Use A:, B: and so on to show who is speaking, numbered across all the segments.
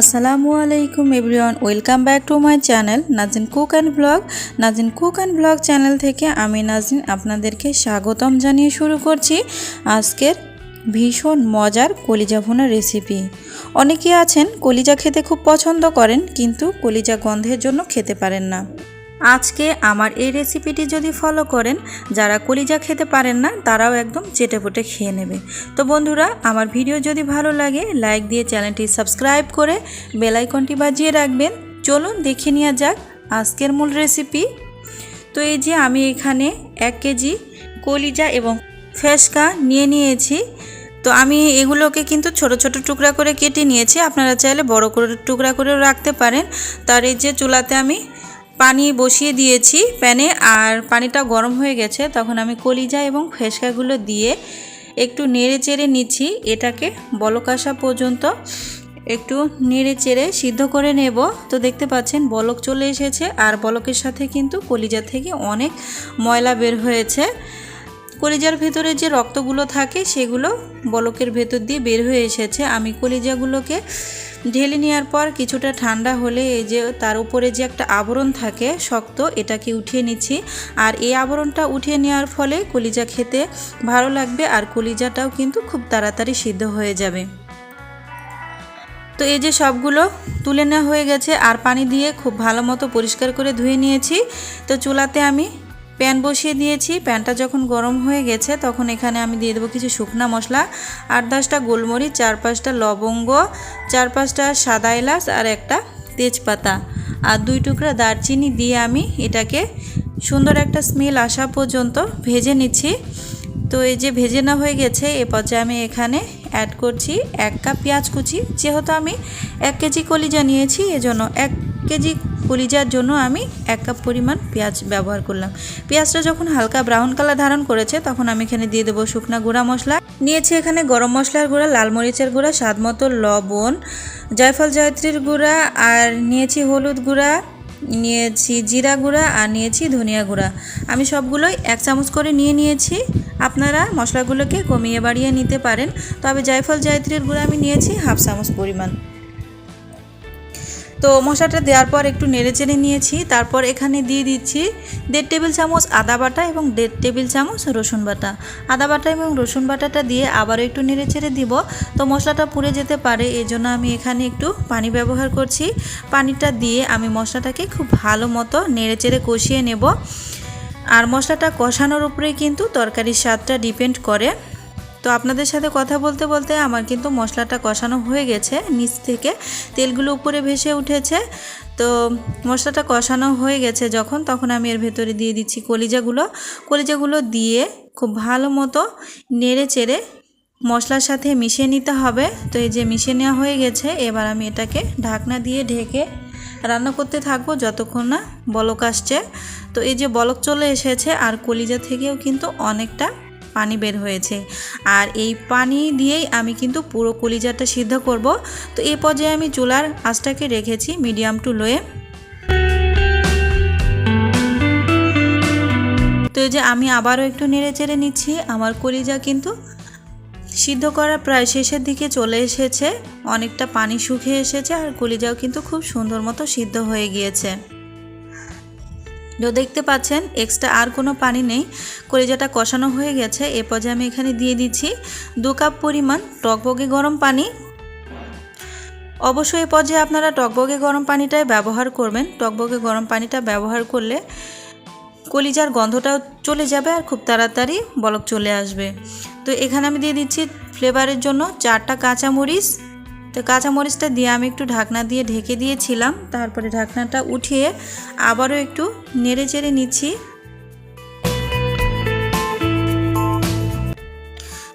A: আসসালামু আলাইকুম everyone, welcome back to my channel Nazin cook and blog. Nazin cook and blog channel থেকে আমি নাজিন আপনাদেরকে স্বাগতম জানিয়ে শুরু করছি আজকের ভীষণ মজার কলিজা ভুনা রেসিপি অনেকে আছেন কলিজা খেতে খুব পছন্দ করেন, কিন্তু কলিজা গন্ধের জন্য খেতে পারেন না। আজকে আমার এই রেসিপিটি যদি ফলো করেন, যারা কলিজা খেতে পারেন না, তারাও একদম চেটেপুটে খেয়ে নেবে। তো বন্ধুরা, আমার ভিডিও যদি ভালো লাগে লাইক দিয়ে চ্যানেলটি সাবস্ক্রাইব করে বেল আইকনটি বাজিয়ে রাখবেন। চলুন দেখে নেওয়া যাক আজকের মূল রেসিপি তো এই যে আমি এখানে এক কেজি কলিজা এবং ফেসকা নিয়ে নিয়েছি। তো আমি এগুলোকে কিন্তু ছোট ছোট টুকরা করে কেটে নিয়েছি। আপনারা চাইলে বড় করে টুকরা করেও রাখতে পারেন। তার এই যে চুলাতে আমি পানি বসিয়ে দিয়েছি প্যানে আর পানিটা গরম হয়ে গেছে, তখন আমি কলিজা এবং ফেসকাগুলো দিয়ে একটু নেড়ে চেড়ে নিচ্ছি। এটাকে বলক আসা পর্যন্ত একটু নেড়ে চেড়ে সিদ্ধ করে নেব। তো দেখতে পাচ্ছেন, বলক চলে এসেছে আর বলকের সাথে কিন্তু কলিজা থেকে অনেক ময়লা বের হয়েছে। কলিজার ভেতরে যে রক্তগুলো থাকে, সেগুলো বলকের ভেতর দিয়ে বের হয়ে এসেছে। আমি কলিজাগুলোকে ঢেলে নেওয়ার পর কিছুটা ঠান্ডা হলে এই যে তার উপরে যে একটা আবরণ থাকে শক্ত, এটাকে উঠিয়ে নিচ্ছি। আর এই আবরণটা উঠিয়ে নেওয়ার ফলে কলিজা খেতে ভালো লাগবে আর কলিজাটাও কিন্তু খুব তাড়াতাড়ি সিদ্ধ হয়ে যাবে। তো এই যে সবগুলো তুলে নেওয়া হয়ে গেছে, আর পানি দিয়ে খুব ভালো মতো পরিষ্কার করে ধুয়ে নিয়েছি। তো চুলাতে আমি প্যান বসিয়ে দিয়েছি। প্যানটা যখন গরম হয়ে গেছে তখন এখানে আমি দিয়ে দেবো কিছু শুকনা মশলা, আট দশটা গোলমরিচ, চার পাঁচটা লবঙ্গ, চার পাঁচটা সাদা এলাচ আর একটা তেজপাতা। আর দুই টুকরা দারচিনি দিয়ে আমি এটাকে সুন্দর একটা স্মেল আসা পর্যন্ত ভেজে নিচ্ছি। তো এই যে ভেজে না হয়ে গেছে, এ পর্যায়ে আমি এখানে অ্যাড করছি এক কাপ পেঁয়াজ কুচি। যেহেতু আমি এক কেজি কলিজা নিয়েছি এজন্য এক কেজি কলিজার জন্য আমি এক কাপ পরিমাণ পেঁয়াজ ব্যবহার করলাম। পেঁয়াজটা যখন হালকা ব্রাউন কালার ধারণ করেছে, তখন আমি এখানে দিয়ে দেবো শুকনা গুঁড়া মশলা। নিয়েছি এখানে গরম মশলার গুঁড়া, লাল মরিচের গুঁড়া, স্বাদ মতো লবণ, জয়ফল জয়ত্রীর গুঁড়া, আর নিয়েছি হলুদ গুঁড়া, নিয়েছি জিরা গুঁড়া, আর নিয়েছি ধনিয়া গুঁড়া। আমি সবগুলোই এক চামচ করে নিয়ে নিয়েছি। আপনারা মশলাগুলোকে কমিয়ে বাড়িয়ে নিতে পারেন, তবে জায়ফল জায়ত্রীর গুঁড়া আমি নিয়েছি হাফ চামচ পরিমাণ। তো মশলাটা দেওয়ার পর একটু নেড়ে চেড়ে নিয়েছি। তারপর এখানে দিয়ে দিচ্ছি দেড় টেবিল চামচ আদা বাটা এবং দেড় টেবিল চামচ রসুন বাটা। আদা বাটা এবং রসুন বাটাটা দিয়ে আবারও একটু নেড়ে চেড়ে দিব। তো মশলাটা পুড়ে যেতে পারে এই জন্য আমি এখানে একটু পানি ব্যবহার করছি। পানিটা দিয়ে আমি মশলাটাকে খুব ভালো মতো নেড়ে চেড়ে কষিয়ে নেব। আর মশলাটা কষানোর উপরেই কিন্তু তরকারির স্বাদটা ডিপেন্ড করে। তো আপনাদের সাথে কথা বলতে বলতে আমার কিন্তু মশলাটা কষানো হয়ে গেছে নিচ থেকে। তেলগুলো উপরে ভেসে উঠেছে। তো মশলাটা কষানো হয়ে গেছে যখন, তখন আমি এর ভেতরে দিয়ে দিচ্ছি কলিজাগুলো। কলিজাগুলো দিয়ে খুব ভালো মতো নেড়ে চেড়ে মশলার সাথে মিশিয়ে নিতে হবে। তো এই যে মিশিয়ে নেওয়া হয়ে গেছে, এবার আমি এটাকে ঢাকনা দিয়ে ঢেকে রান্না করতে থাকব যতক্ষণ না বলক আসছে। তো এই যে বলক চলে এসেছে, আর কলিজা থেকেও কিন্তু অনেকটা পানি বের হয়েছে। আর এই পানি দিয়েই আমি কিন্তু পুরো কলিজাটা সিদ্ধ করব। তো এই পর্যায়ে আমি চুলার আঁচটাকে রেখেছি মিডিয়াম টু লোয়ে। তো এই যে আমি আবারও একটু নেড়ে চেড়ে নিচ্ছি, আমার কলিজা কিন্তু সিদ্ধ করা প্রায় শেষের দিকে চলে এসেছে। অনেকটা পানি শুকিয়ে এসেছে আর কলিজাও কিন্তু খুব সুন্দর মতো সিদ্ধ হয়ে গিয়েছে। তো দেখতে পাচ্ছেন এক্সট্রা আর কোনো পানি নেই। কলিজাটা কষানো হয়ে গেছে। এ পর্যায়ে আমি এখানে দিয়ে দিচ্ছি দু কাপ পরিমাণ টকবগে গরম পানি। অবশ্যই এ পর্যায়ে আপনারা টকবগে গরম পানিটাই ব্যবহার করবেন। টকবগে গরম পানিটা ব্যবহার করলে কলিজার গন্ধটাও চলে যাবে আর খুব তাড়াতাড়ি বলক চলে আসবে। তো এখানে আমি দিয়ে দিচ্ছি ফ্লেভারের জন্য চারটা কাঁচামরিচ তো কাঁচামরিচটা দিয়ে আমি একটু ঢাকনা দিয়ে ঢেকে দিয়েছিলাম। তারপরে ঢাকনাটা উঠিয়ে আবারও একটু নেড়ে চেড়ে নিচ্ছি।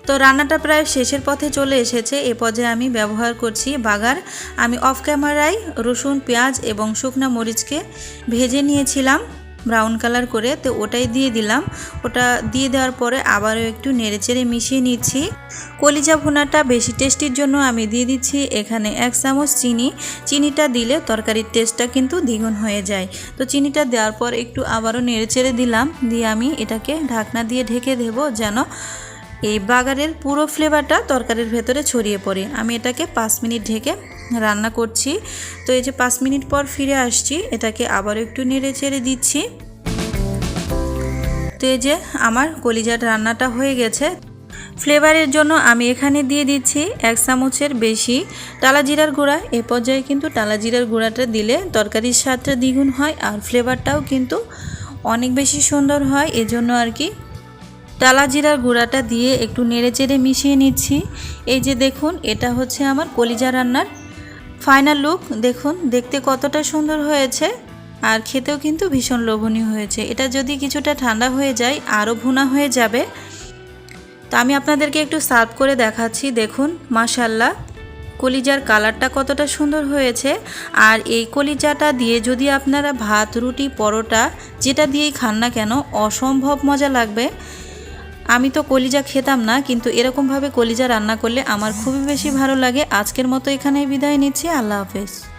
A: তো রান্নাটা প্রায় শেষের পথে চলে এসেছে। এ পর্যায়ে আমি ব্যবহার করছি বাগার। আমি অফ ক্যামেরায় রসুন, পেঁয়াজ এবং শুকনা মরিচকে ভেজে নিয়েছিলাম। ব্রাউন কালার করে, তো ওটাই দিয়ে দিলাম। ওটা দিয়ে দেওয়ার পরে আবারও একটু নেড়েচেড়ে মিশিয়ে নিচ্ছি। কলিজা ভুনাটা বেশি টেস্টির জন্য আমি দিয়ে দিচ্ছি এখানে এক চামচ চিনি। চিনিটা দিলে তরকারির টেস্টটা কিন্তু দ্বিগুণ হয়ে যায়। তো চিনিটা দেওয়ার পর একটু আবারও নেড়েচেড়ে দিলাম। দিয়ে আমি এটাকে ঢাকনা দিয়ে ঢেকে দেব যেন এই বাগারের পুরো ফ্লেভারটা তরকারির ভেতরে ছড়িয়ে পড়ে। আমি এটাকে পাঁচ মিনিট ঢেকে রান্না করছি। তো এই যে পাঁচ মিনিট পর ফিরে আসছি, এটাকে আবার একটু নেড়ে চেড়ে দিচ্ছি। তো এই যে আমার কলিজার রান্নাটা হয়ে গেছে। ফ্লেভারের জন্য আমি এখানে দিয়ে দিচ্ছি এক চামচের বেশি টালা জিরার গুঁড়া। এ পর্যায়ে কিন্তু টালা জিরার গুঁড়াটা দিলে তরকারির স্বাদটা দ্বিগুণ হয় আর ফ্লেভারটাও কিন্তু অনেক বেশি সুন্দর হয়। এজন্য আর কি টালা জিরার গুঁড়াটা দিয়ে একটু নেড়ে চেড়ে মিশিয়ে নিচ্ছি। এই যে দেখুন, এটা হচ্ছে আমার কলিজা রান্নার ফাইনাল লুক দেখুন, দেখতে কতটা সুন্দর হয়েছে, আর খেতেও কিন্তু ভীষণ লোভনীয় হয়েছে। এটা যদি কিছুটা ঠান্ডা হয়ে যায়, আরও ভুনা হয়ে যাবে। তো আমি আপনাদেরকে একটু সার্ভ করে দেখাচ্ছি, দেখুন মাশাল্লাহ কলিজার কালারটা কতটা সুন্দর হয়েছে, আর এই কলিজাটা দিয়ে যদি আপনারা ভাত, রুটি, পরোটা, যেটা দিয়েই খান না কেন, অসম্ভব মজা লাগবে। আমি তো কলিজা খেতাম না, কিন্তু এরকমভাবে কলিজা রান্না করলে আমার খুবই বেশি ভালো লাগে। আজকের মতো এখানেই বিদায় নিচ্ছি, আল্লাহ হাফেজ।